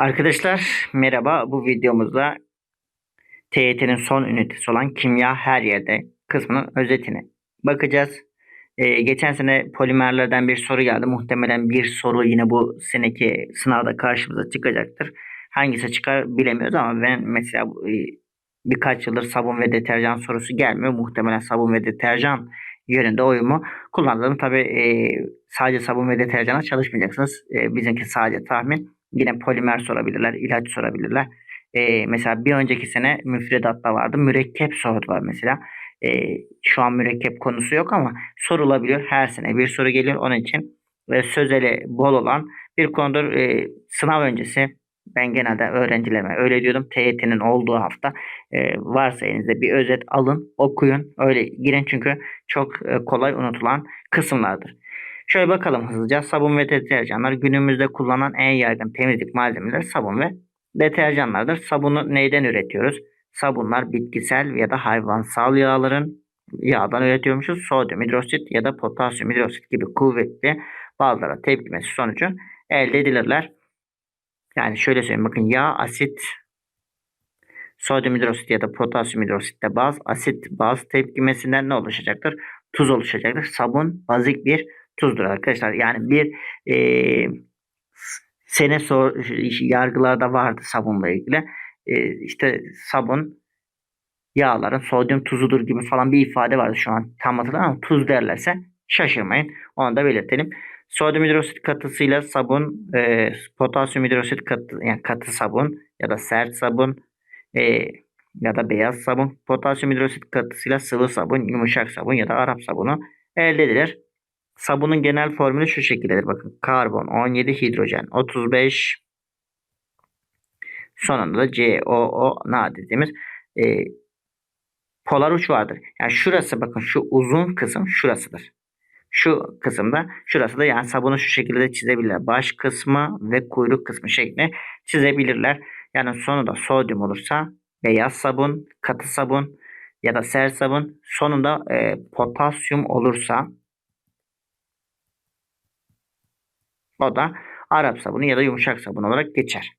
Arkadaşlar merhaba. Bu videomuzda TYT'nin son ünitesi olan kimya her yerde kısmının özetine bakacağız. Ee, geçen sene polimerlerden bir soru geldi. Muhtemelen bir soru yine bu seneki sınavda karşımıza çıkacaktır. Hangisi çıkar bilemiyoruz ama ben mesela e, birkaç yıldır sabun ve deterjan sorusu gelmiyor. Muhtemelen sabun ve deterjan yönünde oyumu kullandım. Tabi sadece sabun ve deterjana çalışmayacaksınız. E, bizimki sadece tahmin. Yine polimer sorabilirler, ilaç sorabilirler. E, mesela bir önceki sene müfredatta vardı. Mürekkep sordular mesela. E, şu an mürekkep konusu yok ama sorulabiliyor. Her sene bir soru geliyor. Onun için e, sözeli bol olan bir konudur. E, sınav öncesi ben genelde öğrencilerime öyle diyordum. TYT'nin olduğu hafta e, varsa elinizde bir özet alın, okuyun. Öyle girin çünkü çok e, kolay unutulan kısımlardır. Şöyle bakalım hızlıca. Sabun ve deterjanlar günümüzde kullanılan en yaygın temizlik malzemeleri sabun ve deterjanlardır. Sabunu neyden üretiyoruz? Sabunlar bitkisel ya da hayvansal yağların yağdan üretiyormuşuz. Sodyum hidroksit ya da potasyum hidroksit gibi kuvvetli bazılara tepkimesi sonucu elde edilirler. Yani şöyle söyleyeyim bakın yağ, asit, sodyum hidroksit ya da potasyum hidroksitte baz, asit baz tepkimesinden ne oluşacaktır? Tuz oluşacaktır. Sabun bazik bir tuzdur arkadaşlar. Yani bir e, sene sor, yargılarda vardı sabunla ilgili. E, işte sabun yağların sodyum tuzudur gibi falan bir ifade vardı şu an tam hatırlamıyorum ama tuz derlerse şaşırmayın. Onu da belirtelim. Sodyum hidroksit katısıyla sabun, e, potasyum hidroksit katı, yani katı sabun ya da sert sabun e, ya da beyaz sabun, potasyum hidroksit katısıyla sıvı sabun, yumuşak sabun ya da Arap sabunu elde edilir. Sabunun genel formülü şu şekildedir. Bakın karbon 17, hidrojen 35, sonunda da COO na dediğimiz e, polar uç vardır. Yani şurası bakın şu uzun kısım şurasıdır. Şu kısımda şurası da yani sabunu şu şekilde çizebilirler. Baş kısmı ve kuyruk kısmı şeklinde çizebilirler. Yani sonu da sodyum olursa beyaz sabun, katı sabun ya da sert sabun sonunda e, potasyum olursa o da Arap sabunu ya da yumuşak sabun olarak geçer.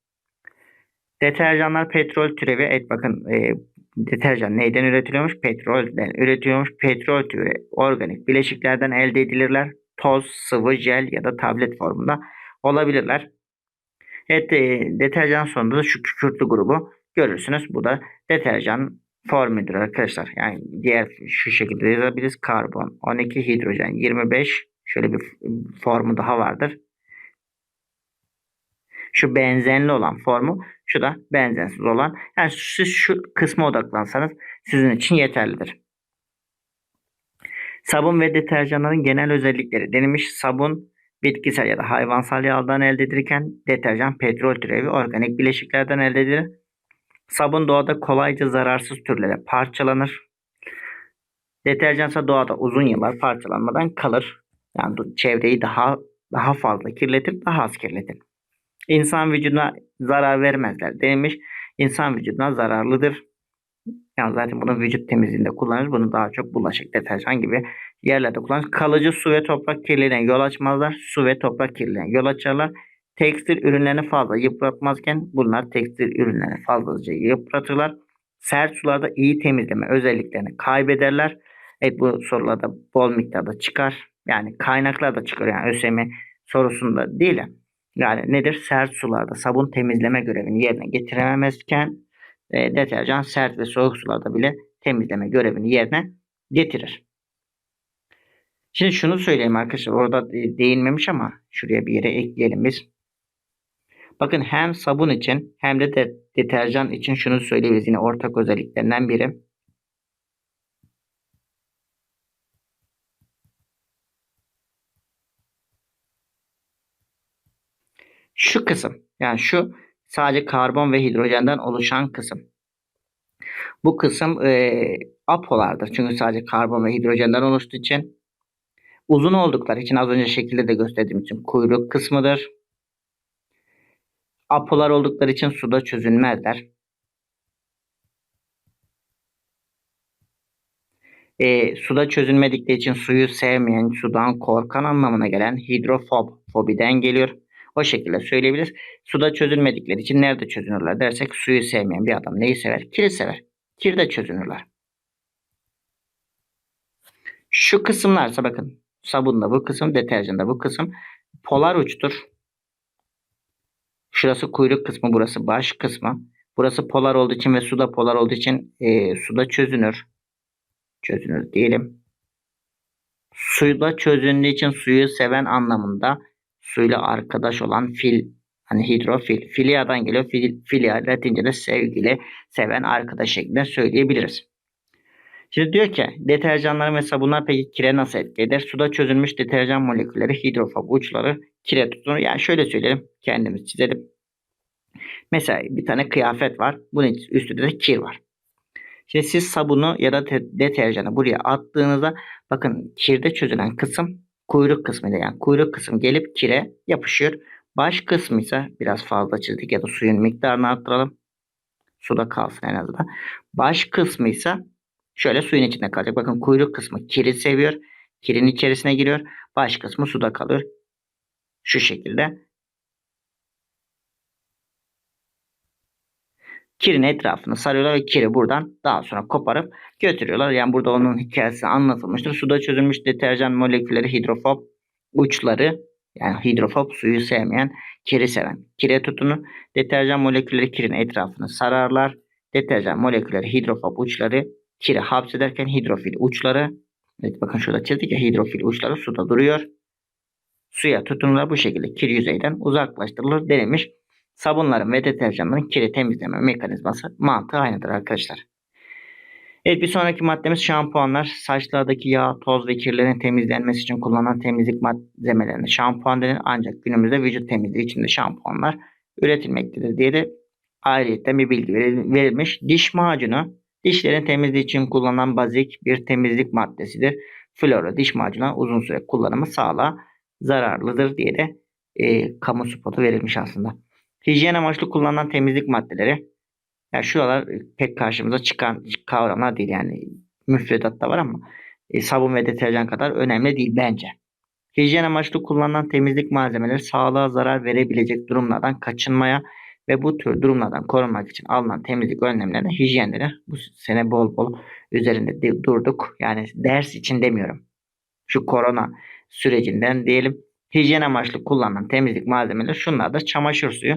Deterjanlar petrol türevi. Evet bakın e, deterjan neyden üretiliyormuş? Petrolden üretiliyormuş. Petrol türevi organik bileşiklerden elde edilirler. Toz, sıvı, jel ya da tablet formunda olabilirler. Evet e, deterjan sonunda da şu kükürtlü grubu görürsünüz. Bu da deterjan formüdür arkadaşlar. Yani diğer şu şekilde yazabiliriz. Karbon 12 hidrojen 25 şöyle bir formu daha vardır. Şu benzenli olan formu şu da benzensiz olan. Yani siz şu kısma odaklansanız sizin için yeterlidir. Sabun ve deterjanların genel özellikleri denilmiş. Sabun bitkisel ya da hayvansal yağdan elde edilirken deterjan petrol türevi organik bileşiklerden elde edilir. Sabun doğada kolayca zararsız türlere parçalanır. Deterjan ise doğada uzun yıllar parçalanmadan kalır. Yani çevreyi daha daha fazla kirletir, daha az kirletir. İnsan vücuduna zarar vermezler denilmiş. İnsan vücuduna zararlıdır. Yani zaten bunu vücut temizliğinde kullanırız. Bunu daha çok bulaşık, deterjan gibi yerlerde kullanırız. Kalıcı su ve toprak kirliliğine yol açmazlar. Su ve toprak kirliliğine yol açarlar. Tekstil ürünlerini fazla yıpratmazken bunlar tekstil ürünlerini fazlaca yıpratırlar. Sert sularda iyi temizleme özelliklerini kaybederler. Evet bu sorularda bol miktarda çıkar. Yani kaynaklar da çıkar. Yani ÖSYM sorusunda değil. Yani nedir? Sert sularda sabun temizleme görevini yerine getirememezken e, deterjan sert ve soğuk sularda bile temizleme görevini yerine getirir. Şimdi şunu söyleyeyim arkadaşlar. Orada değinmemiş ama şuraya bir yere ekleyelim biz. Bakın hem sabun için hem de, de deterjan için şunu söyleyebiliriz. Yine ortak özelliklerinden biri. Şu kısım yani şu sadece karbon ve hidrojenden oluşan kısım. Bu kısım e, apolardır. Çünkü sadece karbon ve hidrojenden oluştuğu için uzun oldukları için az önce şekilde de gösterdiğim için kuyruk kısmıdır. Apolar oldukları için suda çözünmezler. E, suda çözünmedikleri için suyu sevmeyen, sudan korkan anlamına gelen hidrofob, fobiden geliyor. O şekilde söyleyebiliriz. Suda çözülmedikleri için nerede çözünürler dersek suyu sevmeyen bir adam neyi sever? Kiri sever. Kirde çözünürler. Şu kısımlarsa bakın sabunda bu kısım, deterjanda bu kısım polar uçtur. Şurası kuyruk kısmı, burası baş kısmı. Burası polar olduğu için ve suda polar olduğu için e, suda çözünür. Çözünür diyelim. Suyla çözündüğü için suyu seven anlamında suyla arkadaş olan fil hani hidrofil. Filiadan geliyor. Fil, filia Latince'de sevgili, seven arkadaş şeklinde söyleyebiliriz. Şimdi diyor ki deterjanlar ve sabunlar peki kire nasıl etki eder? Suda çözülmüş deterjan molekülleri hidrofob uçları kire tutunur. Yani şöyle söyleyelim kendimiz çizelim. Mesela bir tane kıyafet var. Bunun üstünde de kir var. Şimdi siz sabunu ya da deterjanı buraya attığınızda bakın kirde çözülen kısım kuyruk kısmıyla yani kuyruk kısım gelip kire yapışıyor. Baş kısmı ise biraz fazla çizdik ya da suyun miktarını arttıralım. Suda kalsın en azından. Baş kısmı ise şöyle suyun içinde kalacak. Bakın kuyruk kısmı kiri seviyor. Kirin içerisine giriyor. Baş kısmı suda kalıyor. Şu şekilde. Kirin etrafını sarıyorlar ve kiri buradan daha sonra koparıp götürüyorlar. Yani burada onun hikayesi anlatılmıştır. Suda çözülmüş deterjan molekülleri hidrofob uçları yani hidrofob suyu sevmeyen kiri seven. Kire tutunu deterjan molekülleri kirin etrafını sararlar. Deterjan molekülleri hidrofob uçları kiri hapsederken hidrofil uçları evet bakın şurada çizdik ya hidrofil uçları suda duruyor. Suya tutunurlar bu şekilde kir yüzeyden uzaklaştırılır denilmiş. Sabunların ve deterjanların kiri temizleme mekanizması mantığı aynıdır arkadaşlar. Evet bir sonraki maddemiz şampuanlar. Saçlardaki yağ, toz ve kirlerin temizlenmesi için kullanılan temizlik malzemelerine şampuan denir. Ancak günümüzde vücut temizliği için de şampuanlar üretilmektedir diye de ayrıca bir bilgi verilmiş. Diş macunu dişlerin temizliği için kullanılan bazik bir temizlik maddesidir. Flora diş macunu uzun süre kullanımı sağlığa zararlıdır diye de e, kamu spotu verilmiş aslında. Hijyen amaçlı kullanılan temizlik maddeleri. Yani şuralar pek karşımıza çıkan kavramlar değil yani müfredatta var ama e, sabun ve deterjan kadar önemli değil bence. Hijyen amaçlı kullanılan temizlik malzemeleri sağlığa zarar verebilecek durumlardan kaçınmaya ve bu tür durumlardan korunmak için alınan temizlik önlemlerine hijyen denir. Bu sene bol bol üzerinde durduk. Yani ders için demiyorum. Şu korona sürecinden diyelim hijyen amaçlı kullanılan temizlik malzemeleri şunlar da çamaşır suyu.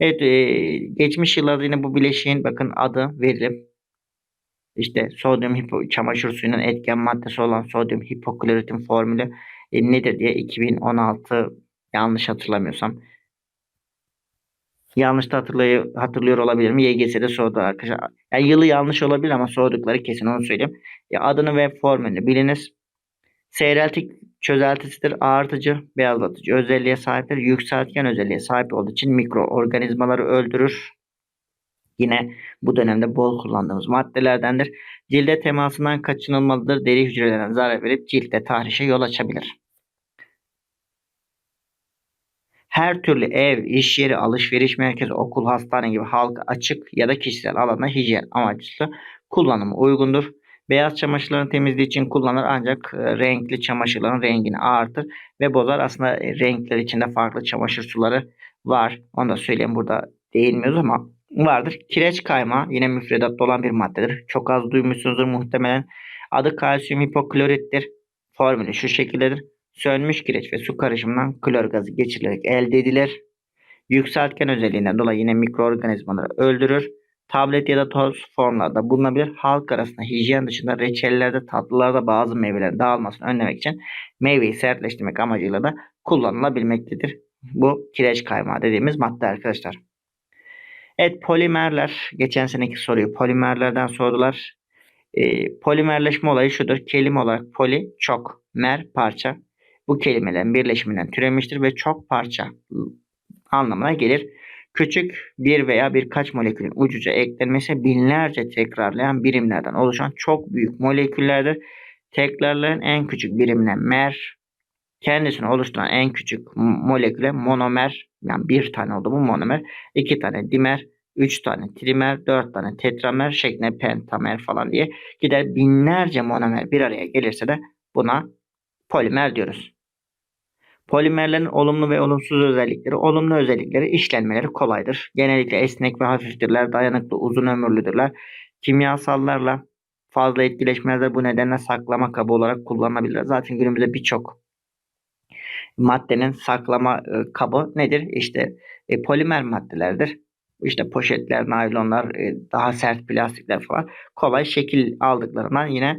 Evet e, geçmiş yıllarda yine bu bileşiğin bakın adı verilip işte sodyum hipo, çamaşır suyunun etken maddesi olan sodyum hipokloritin formülü e, nedir diye 2016 yanlış hatırlamıyorsam yanlış da hatırlay hatırlıyor olabilirim. YGS'de sordu arkadaşlar. Yani yılı yanlış olabilir ama sordukları kesin onu söyleyeyim. Ya adını ve formülünü biliniz. Seyreltik çözeltisidir. Ağırtıcı, beyazlatıcı özelliğe sahiptir. Yükseltgen özelliğe sahip olduğu için mikroorganizmaları öldürür. Yine bu dönemde bol kullandığımız maddelerdendir. Cilde temasından kaçınılmalıdır. Deri hücrelerine zarar verip ciltte tahrişe yol açabilir. Her türlü ev, iş yeri, alışveriş merkezi, okul, hastane gibi halka açık ya da kişisel alanda hijyen amaçlı kullanımı uygundur. Beyaz çamaşırların temizliği için kullanılır ancak e, renkli çamaşırların rengini ağırtır ve bozar. Aslında e, renkler içinde farklı çamaşır suları var. Onu da söyleyeyim burada değinmiyoruz ama vardır. Kireç kaymağı yine müfredatta olan bir maddedir. Çok az duymuşsunuzdur muhtemelen. Adı kalsiyum hipoklorittir. Formülü şu şekildedir. Sönmüş kireç ve su karışımından klor gazı geçirilerek elde edilir. Yükseltgen özelliğinden dolayı yine mikroorganizmaları öldürür tablet ya da toz formlarda bulunabilir. Halk arasında hijyen dışında reçellerde, tatlılarda bazı meyvelerin dağılmasını önlemek için meyveyi sertleştirmek amacıyla da kullanılabilmektedir. Bu kireç kaymağı dediğimiz madde arkadaşlar. Evet polimerler. Geçen seneki soruyu polimerlerden sordular. E, polimerleşme olayı şudur. Kelime olarak poli çok, mer parça. Bu kelimelerin birleşiminden türemiştir ve çok parça anlamına gelir. Küçük bir veya birkaç molekülün ucuca eklenmesi binlerce tekrarlayan birimlerden oluşan çok büyük moleküllerdir. Tekrarlayan en küçük birimine mer, kendisini oluşturan en küçük moleküle monomer, yani bir tane oldu bu monomer, iki tane dimer, üç tane trimer, dört tane tetramer şeklinde pentamer falan diye gider binlerce monomer bir araya gelirse de buna polimer diyoruz. Polimerlerin olumlu ve olumsuz özellikleri. Olumlu özellikleri işlenmeleri kolaydır. Genellikle esnek ve hafiftirler, dayanıklı, uzun ömürlüdürler. Kimyasallarla fazla etkileşmezler. Bu nedenle saklama kabı olarak kullanılabilir. Zaten günümüzde birçok maddenin saklama e, kabı nedir? İşte e, polimer maddelerdir. İşte poşetler, naylonlar, e, daha sert plastikler falan kolay şekil aldıklarından yine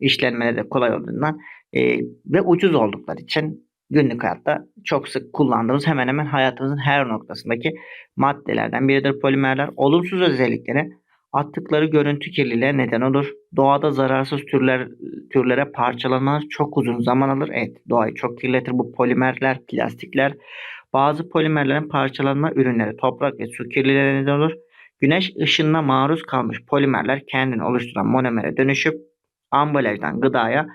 işlenmeleri de kolay olduğundan e, ve ucuz oldukları için günlük hayatta çok sık kullandığımız hemen hemen hayatımızın her noktasındaki maddelerden biridir polimerler. Olumsuz özellikleri attıkları görüntü kirliliğe neden olur. Doğada zararsız türler türlere parçalanmalar çok uzun zaman alır. Evet doğayı çok kirletir bu polimerler, plastikler. Bazı polimerlerin parçalanma ürünleri toprak ve su kirliliğine neden olur. Güneş ışınına maruz kalmış polimerler kendini oluşturan monomere dönüşüp ambalajdan gıdaya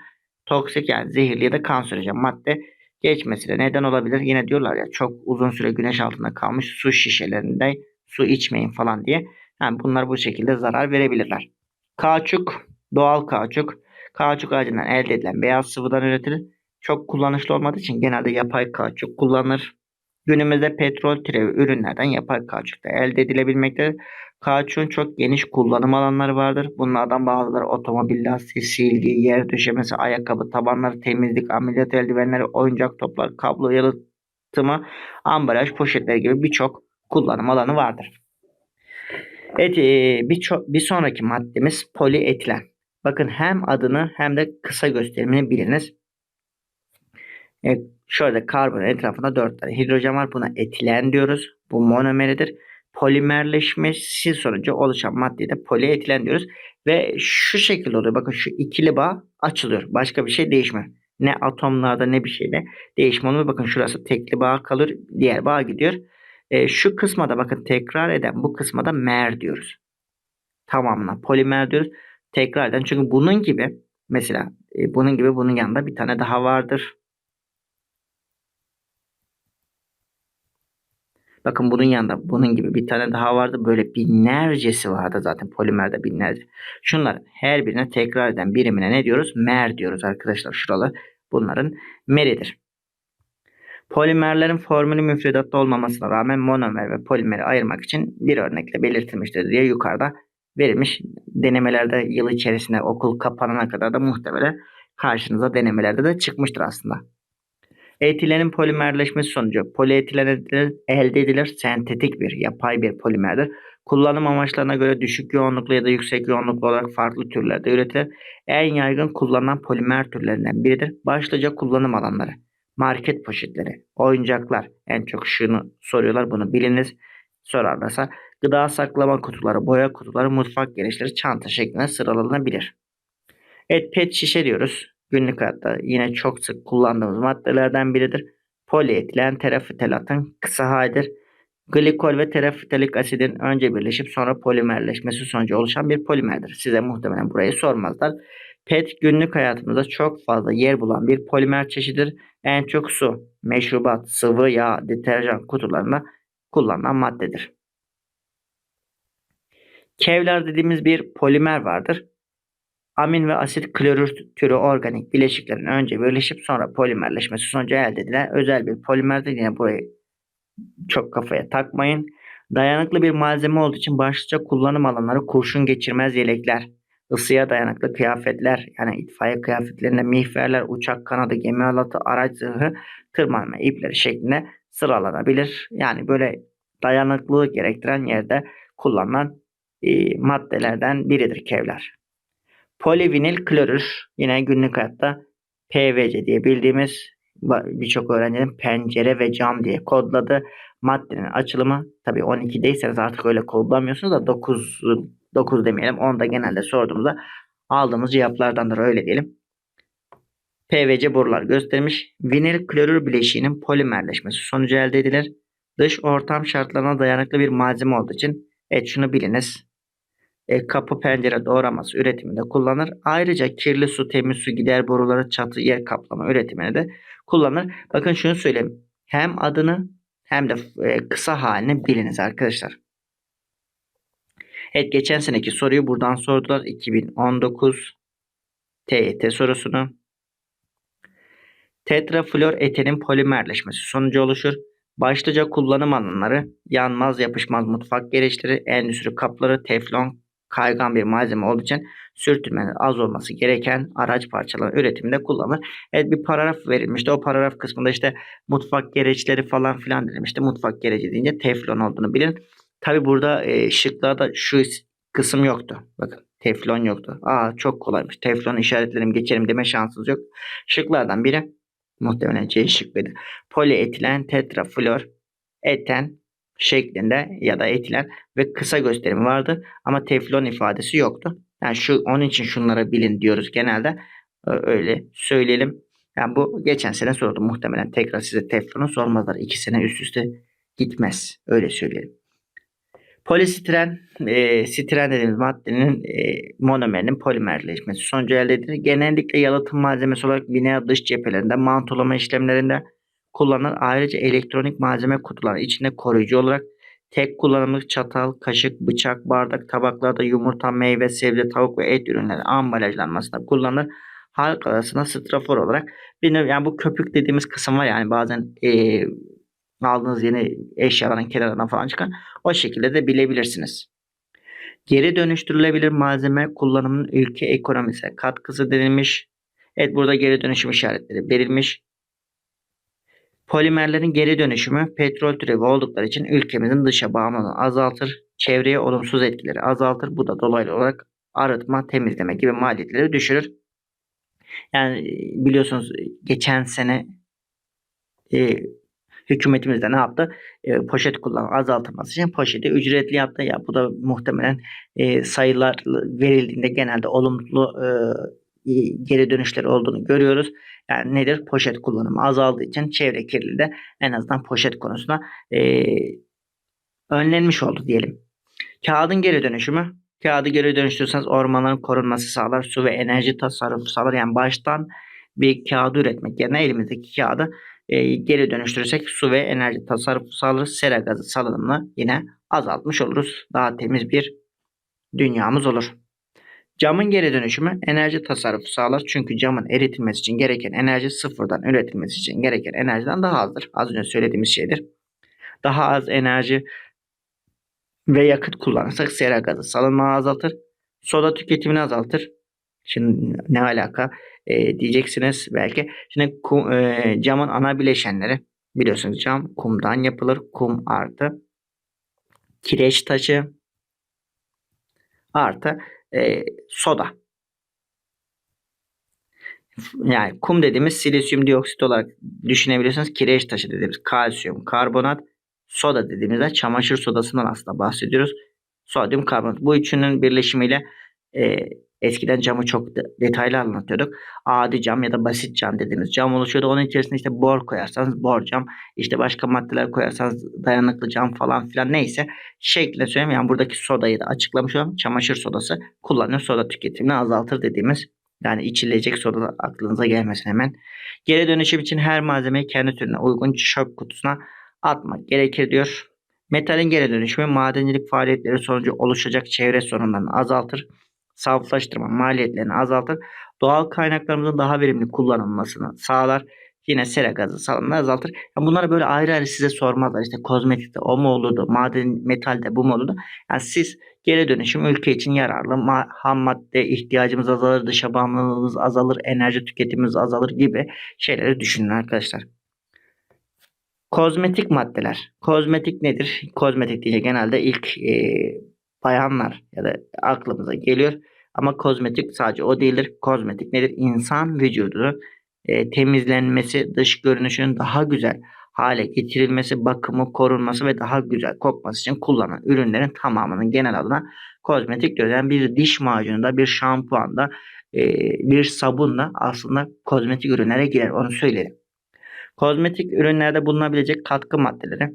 toksik yani zehirli ya da kanserojen madde geçmesine neden olabilir. Yine diyorlar ya çok uzun süre güneş altında kalmış su şişelerinde su içmeyin falan diye. Yani bunlar bu şekilde zarar verebilirler. Kauçuk, doğal kauçuk. Kauçuk ağacından elde edilen beyaz sıvıdan üretilir. Çok kullanışlı olmadığı için genelde yapay kauçuk kullanılır. Günümüzde petrol türevi ürünlerden yapay kauçuk da elde edilebilmektedir. Kauçuğun çok geniş kullanım alanları vardır. Bunlardan bazıları otomobil lastiği, silgi, yer döşemesi, ayakkabı, tabanları, temizlik, ameliyat eldivenleri, oyuncak toplar, kablo yalıtımı, ambalaj, poşetler gibi birçok kullanım alanı vardır. Evet e, bir, bir sonraki maddemiz polietilen. Bakın hem adını hem de kısa gösterimini biliniz. Evet, şöyle karbon etrafında 4 tane hidrojen var. Buna etilen diyoruz. Bu monomeridir. Polimerleşmesi sonucu oluşan maddeye de polietilen diyoruz. Ve şu şekilde oluyor. Bakın şu ikili bağ açılıyor. Başka bir şey değişmiyor. Ne atomlarda ne bir şeyde değişme olmuyor. Bakın şurası tekli bağ kalır. Diğer bağ gidiyor. E, şu kısma da bakın tekrar eden bu kısma da mer diyoruz. Tamamına polimer diyoruz. Tekrar eden. Çünkü bunun gibi mesela e, bunun gibi bunun yanında bir tane daha vardır. Bakın bunun yanında bunun gibi bir tane daha vardı. Böyle binlercesi vardı zaten polimerde binlerce. Şunlar her birine tekrar eden birimine ne diyoruz? Mer diyoruz arkadaşlar. Şuralar bunların meridir. Polimerlerin formülü müfredatta olmamasına rağmen monomer ve polimeri ayırmak için bir örnekle belirtilmiştir diye yukarıda verilmiş. Denemelerde yıl içerisinde okul kapanana kadar da muhtemelen karşınıza denemelerde de çıkmıştır aslında. Etilenin polimerleşmesi sonucu polietilen elde- edilir sentetik bir yapay bir polimerdir. Kullanım amaçlarına göre düşük yoğunluklu ya da yüksek yoğunluklu olarak farklı türlerde üretilir. En yaygın kullanılan polimer türlerinden biridir. Başlıca kullanım alanları. Market poşetleri, oyuncaklar. En çok şunu soruyorlar bunu biliniz. Sorarlarsa gıda saklama kutuları, boya kutuları, mutfak gereçleri, çanta şeklinde sıralanabilir. Evet pet şişe diyoruz. Günlük hayatta yine çok sık kullandığımız maddelerden biridir. Polietilen terafitelatın kısa halidir. Glikol ve terafitelik asidin önce birleşip sonra polimerleşmesi sonucu oluşan bir polimerdir. Size muhtemelen burayı sormazlar. PET günlük hayatımızda çok fazla yer bulan bir polimer çeşididir. En çok su, meşrubat, sıvı yağ, deterjan kutularında kullanılan maddedir. Kevlar dediğimiz bir polimer vardır. Amin ve asit klorür türü organik bileşiklerin önce birleşip sonra polimerleşmesi sonucu elde edilen özel bir polimerdir. Yine burayı çok kafaya takmayın. Dayanıklı bir malzeme olduğu için başlıca kullanım alanları kurşun geçirmez yelekler, ısıya dayanıklı kıyafetler yani itfaiye kıyafetlerinde mihverler, uçak kanadı, gemi halatı, araç zırhı, tırmanma ipleri şeklinde sıralanabilir. Yani böyle dayanıklılık gerektiren yerde kullanılan e, maddelerden biridir kevlar. Polivinil klorür yine günlük hayatta PVC diye bildiğimiz birçok öğrencinin pencere ve cam diye kodladı. Maddenin açılımı tabii 12'deyseniz artık öyle kodlamıyorsunuz da 9 9 demeyelim. 10'da genelde sorduğumuzda aldığımız cevaplardandır öyle diyelim. PVC borular göstermiş. Vinil klorür bileşiğinin polimerleşmesi sonucu elde edilir. Dış ortam şartlarına dayanıklı bir malzeme olduğu için evet şunu biliniz. E, kapı pencere doğraması üretiminde kullanır. Ayrıca kirli su, temiz su gider boruları, çatı, yer kaplama üretimine de kullanır. Bakın şunu söyleyeyim. Hem adını hem de e, kısa halini biliniz arkadaşlar. Evet geçen seneki soruyu buradan sordular. 2019 TYT sorusunu. Tetraflor etenin polimerleşmesi sonucu oluşur. Başlıca kullanım alanları yanmaz yapışmaz mutfak gereçleri, endüstri kapları, teflon, kaygan bir malzeme olduğu için sürtünmenin az olması gereken araç parçaları üretiminde kullanılır. Evet bir paragraf verilmişti. O paragraf kısmında işte mutfak gereçleri falan filan denilmişti. Mutfak gereci deyince teflon olduğunu bilin. Tabi burada e, şıklarda şu kısım yoktu. Bakın teflon yoktu. Aa çok kolaymış. Teflon işaretlerim geçerim deme şansınız yok. Şıklardan biri muhtemelen C şıkkıydı. Polietilen tetraflor eten şeklinde ya da etilen ve kısa gösterimi vardı ama teflon ifadesi yoktu. Yani şu onun için şunları bilin diyoruz genelde. Öyle söyleyelim. Yani bu geçen sene soruldu. Muhtemelen tekrar size teflonu sormazlar. İki sene üst üste gitmez. Öyle söyleyelim. Polistiren, e, stiren dediğimiz maddenin e, monomerinin polimerleşmesi sonucu elde edilir. Genellikle yalıtım malzemesi olarak bina dış cephelerinde, mantolama işlemlerinde kullanılır. Ayrıca elektronik malzeme kutuları içinde koruyucu olarak tek kullanımlık çatal, kaşık, bıçak, bardak, tabaklarda yumurta, meyve, sebze, tavuk ve et ürünleri ambalajlanmasında kullanılır. Halk arasında strafor olarak bilinir. Yani bu köpük dediğimiz kısım var yani bazen e, aldığınız yeni eşyaların kenarından falan çıkan o şekilde de bilebilirsiniz. Geri dönüştürülebilir malzeme kullanımının ülke ekonomisine katkısı denilmiş. Evet burada geri dönüşüm işaretleri verilmiş. Polimerlerin geri dönüşümü petrol türevi oldukları için ülkemizin dışa bağımlılığını azaltır. Çevreye olumsuz etkileri azaltır. Bu da dolaylı olarak arıtma, temizleme gibi maliyetleri düşürür. Yani e, biliyorsunuz geçen sene e, hükümetimiz de ne yaptı? E, poşet kullanımı azaltılması için poşeti ücretli yaptı. Ya bu da muhtemelen e, sayılar verildiğinde genelde olumlu e, geri dönüşler olduğunu görüyoruz. Yani nedir? Poşet kullanımı azaldığı için çevre kirliliği de en azından poşet konusunda e, önlenmiş oldu diyelim. Kağıdın geri dönüşümü. Kağıdı geri dönüştürürseniz ormanların korunması sağlar. Su ve enerji tasarrufu sağlar. Yani baştan bir kağıdı üretmek yerine elimizdeki kağıdı e, geri dönüştürürsek su ve enerji tasarrufu sağlarız. Sera gazı salınımını yine azaltmış oluruz. Daha temiz bir dünyamız olur. Camın geri dönüşümü enerji tasarrufu sağlar. Çünkü camın eritilmesi için gereken enerji sıfırdan üretilmesi için gereken enerjiden daha azdır. Az önce söylediğimiz şeydir. Daha az enerji ve yakıt kullanırsak sera gazı salınmayı azaltır. Soda tüketimini azaltır. Şimdi ne alaka e, diyeceksiniz belki. Şimdi kum, e, camın ana bileşenleri biliyorsunuz cam kumdan yapılır. Kum artı kireç taşı artı e, soda. Yani kum dediğimiz silisyum dioksit olarak düşünebilirsiniz. Kireç taşı dediğimiz kalsiyum karbonat, soda dediğimizde çamaşır sodasından aslında bahsediyoruz. Sodyum karbonat. Bu üçünün birleşimiyle e, eskiden camı çok de, detaylı anlatıyorduk. Adi cam ya da basit cam dediğimiz cam oluşuyordu. Onun içerisinde işte bor koyarsanız bor cam, işte başka maddeler koyarsanız dayanıklı cam falan filan neyse şeklinde söyleyeyim. Yani buradaki sodayı da açıklamış olalım. Çamaşır sodası kullanıyor. Soda tüketimini azaltır dediğimiz yani içilecek soda aklınıza gelmesin hemen. Geri dönüşüm için her malzemeyi kendi türüne uygun çöp kutusuna atmak gerekir diyor. Metalin geri dönüşümü madencilik faaliyetleri sonucu oluşacak çevre sorunlarını azaltır. Saflaştırma maliyetlerini azaltır. Doğal kaynaklarımızın daha verimli kullanılmasını sağlar. Yine sera gazı salınımını azaltır. Yani bunları böyle ayrı ayrı size sormazlar. İşte kozmetikte o mu olurdu, maden metalde bu mu olurdu? Yani siz geri dönüşüm ülke için yararlı. Ma- ham madde ihtiyacımız azalır, dışa bağımlılığımız azalır, enerji tüketimimiz azalır gibi şeyleri düşünün arkadaşlar. Kozmetik maddeler. Kozmetik nedir? Kozmetik diye genelde ilk e, bayanlar ya da aklımıza geliyor. Ama kozmetik sadece o değildir. Kozmetik nedir? İnsan vücudunun e, temizlenmesi, dış görünüşünün daha güzel hale getirilmesi, bakımı, korunması ve daha güzel kokması için kullanılan ürünlerin tamamının genel adına kozmetik diyoruz. Yani bir diş macununda, bir şampuanda, e, bir sabunla aslında kozmetik ürünlere girer. Onu söyleyelim. Kozmetik ürünlerde bulunabilecek katkı maddeleri.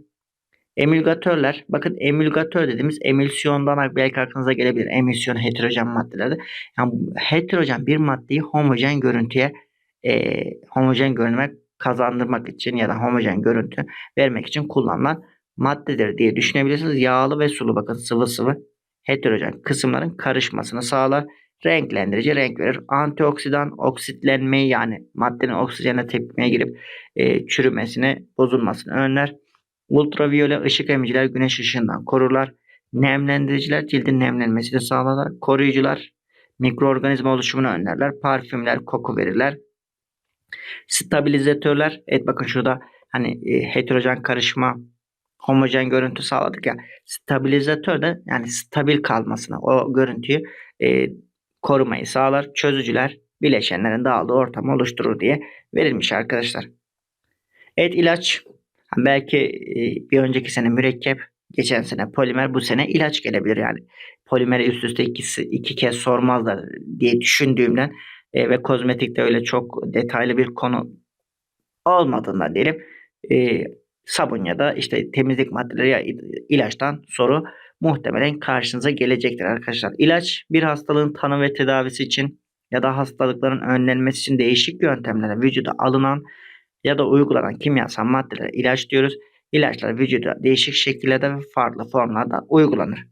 Emülgatörler. Bakın emülgatör dediğimiz emülsiyondan belki aklınıza gelebilir. Emülsiyon heterojen maddelerde. Yani heterojen bir maddeyi homojen görüntüye e, homojen görünmek kazandırmak için ya da homojen görüntü vermek için kullanılan maddedir diye düşünebilirsiniz. Yağlı ve sulu bakın sıvı sıvı heterojen kısımların karışmasını sağlar. renklendirici renk verir. Antioksidan oksitlenmeyi yani maddenin oksijene tepkimeye girip e, çürümesini, bozulmasını önler. Ultraviyole ışık emiciler güneş ışığından korurlar. Nemlendiriciler cildin nemlenmesini sağlarlar. Koruyucular mikroorganizma oluşumunu önlerler. Parfümler koku verirler. Stabilizatörler evet bakın şurada hani e, heterojen karışma homojen görüntü sağladık ya stabilizatör de yani stabil kalmasına o görüntüyü e, korumayı sağlar. Çözücüler bileşenlerin dağıldığı ortamı oluşturur diye verilmiş arkadaşlar. Evet ilaç belki e, bir önceki sene mürekkep geçen sene polimer bu sene ilaç gelebilir yani. Polimeri üst üste ikisi, iki kez sormazlar diye düşündüğümden e, ve kozmetikte öyle çok detaylı bir konu olmadığından diyelim e, sabun ya da işte temizlik maddeleri ya ilaçtan soru muhtemelen karşınıza gelecektir arkadaşlar. İlaç bir hastalığın tanı ve tedavisi için ya da hastalıkların önlenmesi için değişik yöntemlerle vücuda alınan ya da uygulanan kimyasal maddelere ilaç diyoruz. İlaçlar vücuda değişik şekillerde ve farklı formlarda uygulanır.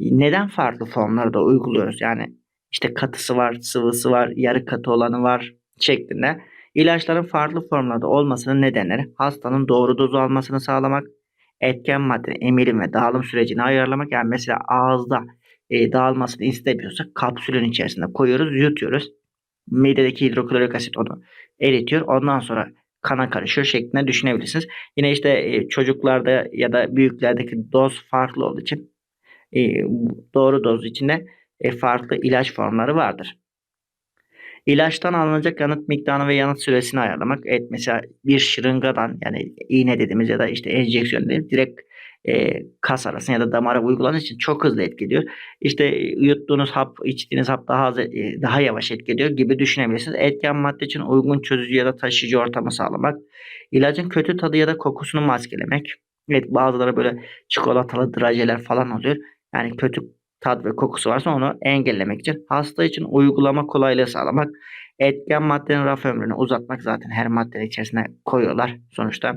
Neden farklı formlarda uyguluyoruz? Yani işte katısı var, sıvısı var, yarı katı olanı var şeklinde. İlaçların farklı formlarda olmasının nedenleri hastanın doğru dozu almasını sağlamak, etken madde emilim ve dağılım sürecini ayarlamak. Yani mesela ağızda e, dağılmasını istemiyorsak kapsülün içerisinde koyuyoruz, yutuyoruz. Midedeki hidroklorik asit onu eritiyor. Ondan sonra kana karışıyor şeklinde düşünebilirsiniz. Yine işte e, çocuklarda ya da büyüklerdeki doz farklı olduğu için e, doğru doz içinde e, farklı ilaç formları vardır. İlaçtan alınacak yanıt miktarını ve yanıt süresini ayarlamak. Evet mesela bir şırıngadan yani iğne dediğimiz ya da işte enjeksiyon dediğimiz direkt e, kas arasına ya da damara uygulandığı için çok hızlı etkiliyor. İşte yuttuğunuz hap, içtiğiniz hap daha e, daha yavaş etkiliyor gibi düşünebilirsiniz. Etken madde için uygun çözücü ya da taşıyıcı ortamı sağlamak. İlacın kötü tadı ya da kokusunu maskelemek. Evet bazıları böyle çikolatalı drajeler falan oluyor. Yani kötü tat ve kokusu varsa onu engellemek için hasta için uygulama kolaylığı sağlamak, etken maddenin raf ömrünü uzatmak zaten her maddenin içerisine koyuyorlar sonuçta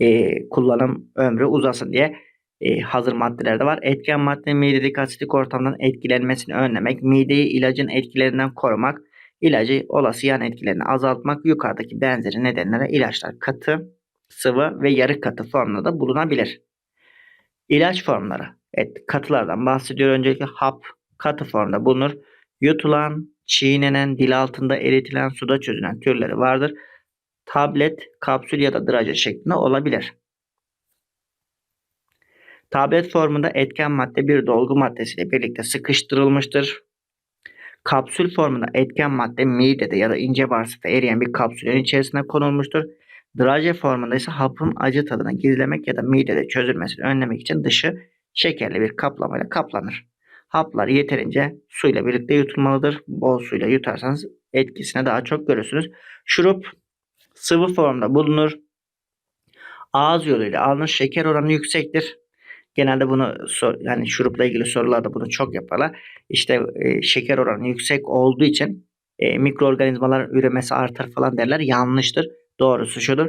e, kullanım ömrü uzasın diye e, hazır maddeler de var. Etken maddenin midedeki asitik ortamdan etkilenmesini önlemek, mideyi ilacın etkilerinden korumak, ilacı olası yan etkilerini azaltmak, yukarıdaki benzeri nedenlere ilaçlar katı, sıvı ve yarı katı formda da bulunabilir. İlaç formları. Evet, katılardan bahsediyor. Öncelikle hap katı formda bulunur. Yutulan, çiğnenen, dil altında eritilen, suda çözülen türleri vardır. Tablet, kapsül ya da draje şeklinde olabilir. Tablet formunda etken madde bir dolgu maddesiyle birlikte sıkıştırılmıştır. Kapsül formunda etken madde midede ya da ince bağırsakta eriyen bir kapsülün içerisine konulmuştur. Draje formunda ise hapın acı tadını gizlemek ya da midede çözülmesini önlemek için dışı şekerli bir kaplamayla kaplanır. Haplar yeterince suyla birlikte yutulmalıdır. Bol suyla yutarsanız etkisini daha çok görürsünüz. Şurup sıvı formda bulunur. Ağız yoluyla alınır. Şeker oranı yüksektir. Genelde bunu yani şurupla ilgili sorularda bunu çok yaparlar. İşte e, şeker oranı yüksek olduğu için e, mikroorganizmaların üremesi artar falan derler. Yanlıştır. Doğrusu şudur.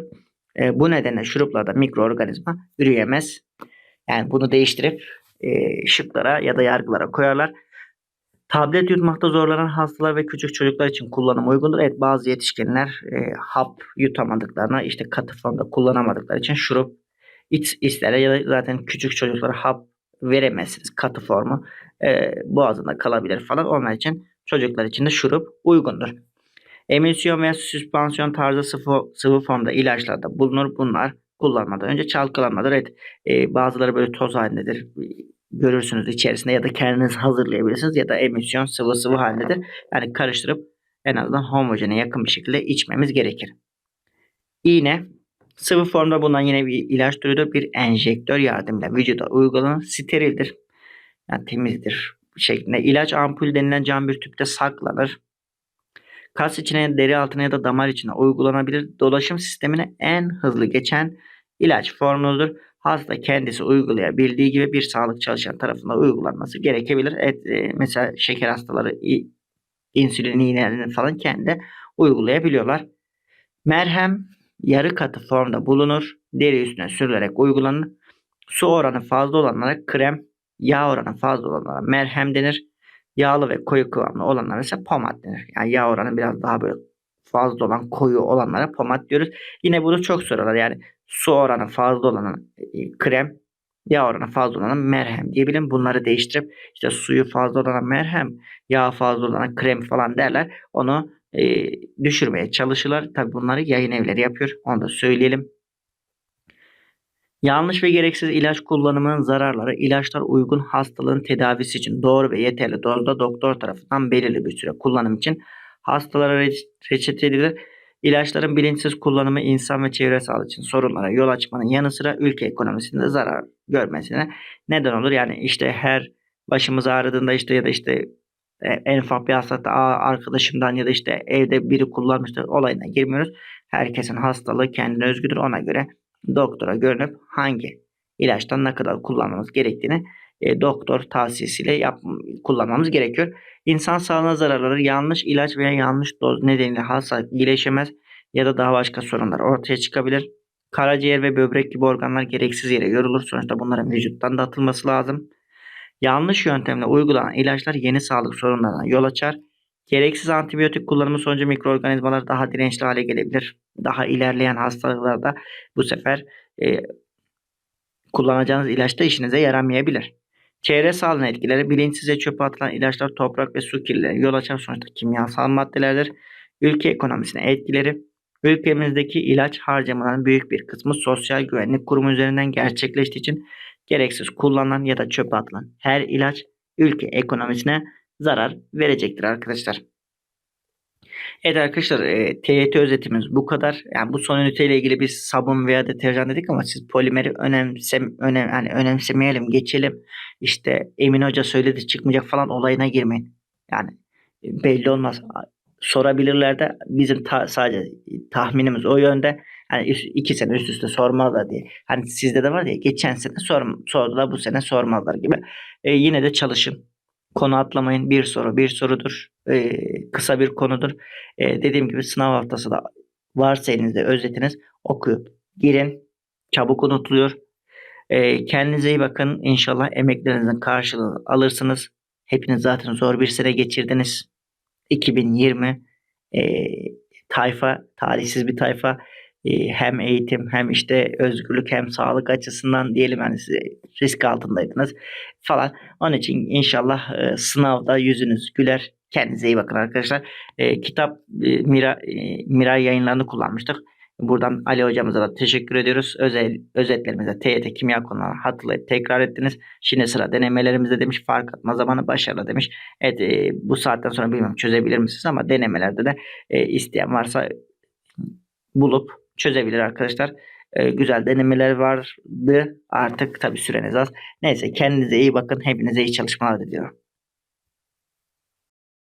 E, bu nedenle şuruplarda mikroorganizma üreyemez. Yani bunu değiştirip e, şıklara ya da yargılara koyarlar. Tablet yutmakta zorlanan hastalar ve küçük çocuklar için kullanım uygundur. Evet bazı yetişkinler e, hap yutamadıklarına işte katı formda kullanamadıkları için şurup iç isterler ya da zaten küçük çocuklara hap veremezsiniz katı formu e, boğazında kalabilir falan. Onlar için çocuklar için de şurup uygundur. Emülsiyon veya süspansiyon tarzı sıvı, sıvı formda ilaçlarda bulunur. Bunlar kullanmadan önce çalkalanmadır. Evet, e, bazıları böyle toz halindedir. Görürsünüz içerisinde ya da kendiniz hazırlayabilirsiniz ya da emisyon sıvı sıvı halindedir. Yani karıştırıp en azından homojene yakın bir şekilde içmemiz gerekir. İğne sıvı formda bulunan yine bir ilaç türüdür. Bir enjektör yardımıyla vücuda uygulanan sterildir. Yani temizdir şeklinde. İlaç ampul denilen cam bir tüpte saklanır. Kas içine, deri altına ya da damar içine uygulanabilir. Dolaşım sistemine en hızlı geçen ilaç formudur. Hasta kendisi uygulayabildiği gibi bir sağlık çalışan tarafından uygulanması gerekebilir. Evet, e, mesela şeker hastaları insülin iğnelerini falan kendi uygulayabiliyorlar. Merhem yarı katı formda bulunur. Deri üstüne sürülerek uygulanır. Su oranı fazla olanlara krem, yağ oranı fazla olanlara merhem denir. Yağlı ve koyu kıvamlı olanlara ise pomat denir. Yani yağ oranı biraz daha böyle fazla olan koyu olanlara pomat diyoruz. Yine bunu çok soruyorlar. Yani su oranı fazla olana e, krem, yağ oranı fazla olana merhem diyebilirim. Bunları değiştirip işte suyu fazla olana merhem, yağ fazla olana krem falan derler. Onu e, düşürmeye çalışırlar. Tabi bunları yayın evleri yapıyor. Onu da söyleyelim. Yanlış ve gereksiz ilaç kullanımının zararları ilaçlar uygun hastalığın tedavisi için doğru ve yeterli dozda doktor tarafından belirli bir süre kullanım için hastalara reç- reçete edilir. İlaçların bilinçsiz kullanımı insan ve çevre sağlığı için sorunlara yol açmanın yanı sıra ülke ekonomisinde zarar görmesine neden olur. Yani işte her başımız ağrıdığında işte ya da işte e, en ufak bir hastalıkta "Aa, arkadaşımdan ya da işte evde biri kullanmıştır olayına girmiyoruz. Herkesin hastalığı kendine özgüdür. Ona göre doktora görünüp hangi ilaçtan ne kadar kullanmamız gerektiğini e, doktor tavsiyesiyle yap, kullanmamız gerekiyor. İnsan sağlığına zararları yanlış ilaç veya yanlış doz nedeniyle hastalık iyileşemez ya da daha başka sorunlar ortaya çıkabilir. Karaciğer ve böbrek gibi organlar gereksiz yere yorulur. Sonuçta bunların vücuttan da atılması lazım. Yanlış yöntemle uygulanan ilaçlar yeni sağlık sorunlarına yol açar. Gereksiz antibiyotik kullanımı sonucu mikroorganizmalar daha dirençli hale gelebilir. Daha ilerleyen hastalıklarda bu sefer e, kullanacağınız ilaç da işinize yaramayabilir. Çevre sağlığına etkileri bilinçsizce çöpe atılan ilaçlar toprak ve su kirliliğine yol açar sonuçta kimyasal maddelerdir. Ülke ekonomisine etkileri ülkemizdeki ilaç harcamalarının büyük bir kısmı Sosyal Güvenlik Kurumu üzerinden gerçekleştiği için gereksiz kullanılan ya da çöpe atılan her ilaç ülke ekonomisine zarar verecektir arkadaşlar. Evet arkadaşlar e, TYT özetimiz bu kadar. Yani bu son üniteyle ilgili biz sabun veya deterjan dedik ama siz polimeri önemsem önem yani önemsemeyelim, geçelim. İşte Emin Hoca söyledi çıkmayacak falan olayına girmeyin. Yani e, belli olmaz. Sorabilirler de bizim ta- sadece tahminimiz o yönde. Hani iki sene üst üste sormazlar diye. Hani sizde de var diye geçen sene sor, sordular bu sene sormazlar gibi. E, yine de çalışın. Konu atlamayın. Bir soru bir sorudur. E, kısa bir konudur. E, dediğim gibi sınav haftası da varsa elinizde özetiniz okuyup girin. Çabuk unutuluyor. E, kendinize iyi bakın. İnşallah emeklerinizin karşılığını alırsınız. Hepiniz zaten zor bir sene geçirdiniz. 2020 e, tayfa, talihsiz bir tayfa. E, hem eğitim hem işte özgürlük hem sağlık açısından diyelim yani siz risk altındaydınız falan. Onun için inşallah e, sınavda yüzünüz güler. Kendinize iyi bakın arkadaşlar. E, kitap e, Mira, e, Miray yayınlarını kullanmıştık. Buradan Ali hocamıza da teşekkür ediyoruz. Özel özetlerimize TYT kimya konularını hatırlayıp tekrar ettiniz. Şimdi sıra denemelerimizde demiş fark atma zamanı başarılı demiş. Evet e, bu saatten sonra bilmiyorum çözebilir misiniz ama denemelerde de e, isteyen varsa bulup çözebilir arkadaşlar. E, güzel denemeler vardı. Artık tabii süreniz az. Neyse kendinize iyi bakın. Hepinize iyi çalışmalar diliyorum.